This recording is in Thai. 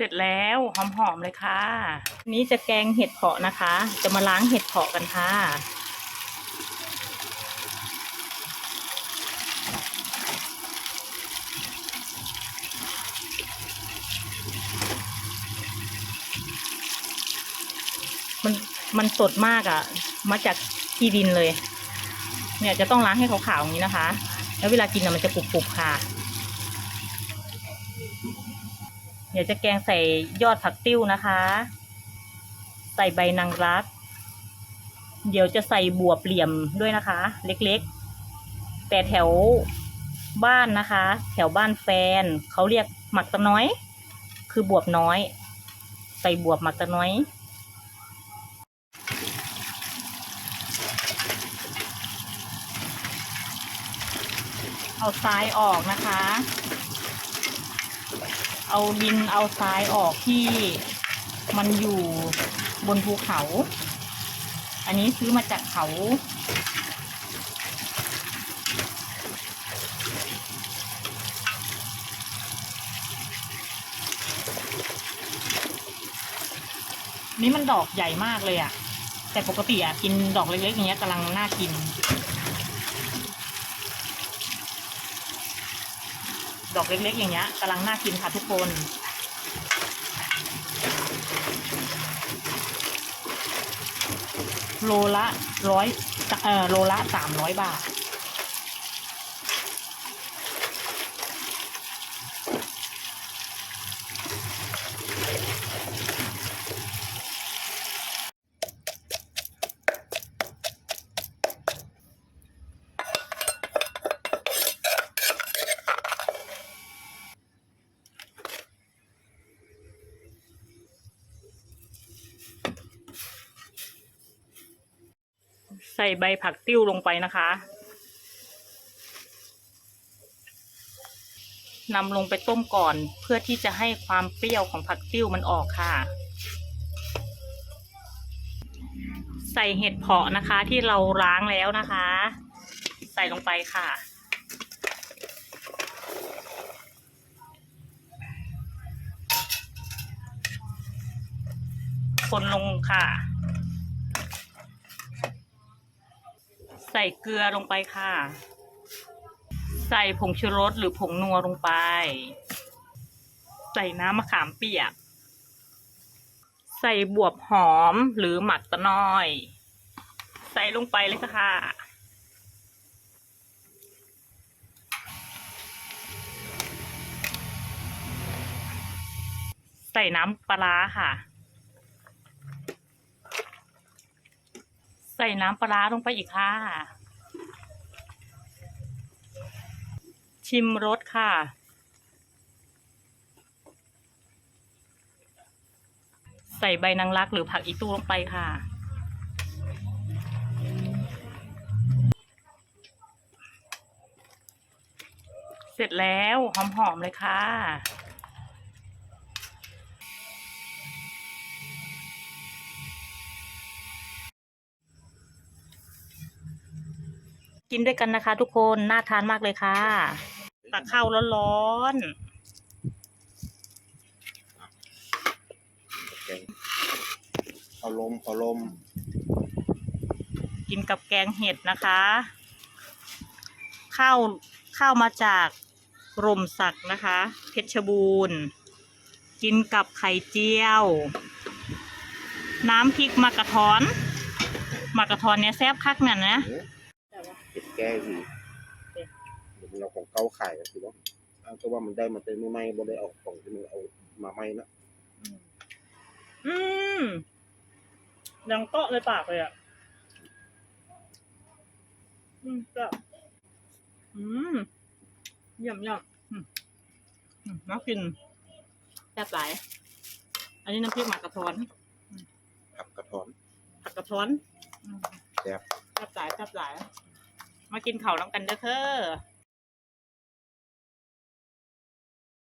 เสร็จแล้วหอมๆเลยค่ะ นี้จะแกงเห็ดเผาะนะคะ จะมาล้างเห็ดเผาะกันค่ะ มันมันสดมากอะ่ะ มาจากที่ดินเลย เนี่ยจะต้องล้างให้ขาวๆอย่างนี้นะคะ แล้วเวลากินอะมันจะกรุบๆค่ะ เดี๋ยวจะแกงใส่ยอดผักติ้วนะคะ ใส่ใบนางรัก เดี๋ยวจะใส่บวบเหลี่ยมด้วยนะคะ เล็กๆ แต่แถวบ้านนะคะ แถวบ้านแฟนเขาเรียกหมักตะน้อย คือบวบน้อย ใส่บวบหมักตะน้อยเอาซ้ายออกนะคะ เอาดินเอาทรายออกที่มันอยู่บนภูเขา อันนี้ซื้อมาจากเขานี่มันดอกใหญ่มากเลยอะ่ะ แต่ปกติอะ่ะกินดอกเล็กๆอย่างเงี้ยกำลังน่ากิน ดอกเล็กๆ อย่างเงี้ยกำลังน่ากินค่ะทุกคน โลละร้อยเอ่อโลละสามร้อยบาท ใส่ใบผักติ้วลงไปนะคะนำลงไปต้มก่อนเพื่อที่จะให้ความเปรี้ยวของผักติ้วมันออกค่ะ ใส่เห็ดเผาะนะคะที่เราล้างแล้วนะคะ ใส่ลงไปค่ะ คนลงค่ะ ใส่เกลือลงไปค่ะ ใส่ผงชูรสหรือผงนัวลงไป ใส่น้ำมะขามเปียก ใส่บวบหอมหรือหมักตะนอย ใส่ลงไปเลยค่ะใส่น้ำปลาร้าค่ะ ใส่น้ำปลาร้าลงไปอีกค่ะ ชิมรสค่ะ ใส่ใบนางรักหรือผักอีตู้ลงไปค่ะ เสร็จแล้วหอมๆเลยค่ะ กินด้วยกันนะคะ ทุกคนน่าทานมากเลยค่ะตักข้าวร้อนแกงเอาลมเอาลมๆกินกับแกงเห็ดนะคะ ข้าวข้าวมาจากร่มสักนะคะ เพชรบูรณ์กินกับไข่เจียว น้ำพริกมากระท้อนมากระท้อนเนี่ยแซ่บคักนั่นนะ เห็ดแก้อีกเดี๋ยวมันเอาของเก่าขายก็คือว่าเอาก็ว่ามันได้มาเต็มไม่ไหมบ่ได้เอาของที่มันเอามาไหมนะอืมดังเกาะเลยปากเลยอะ อืมก็อืมเยี่ยมเยี่ยมอืมอืมน่ากินแซ่บหลาย อันนี้น้ำพริกหมากกระท้อนผักกระท้อนผักกระท้อนอืมแซ่บ แซ่บหลายแซ่บหลาย มากินข้าวน้ำกันเด้อเธอ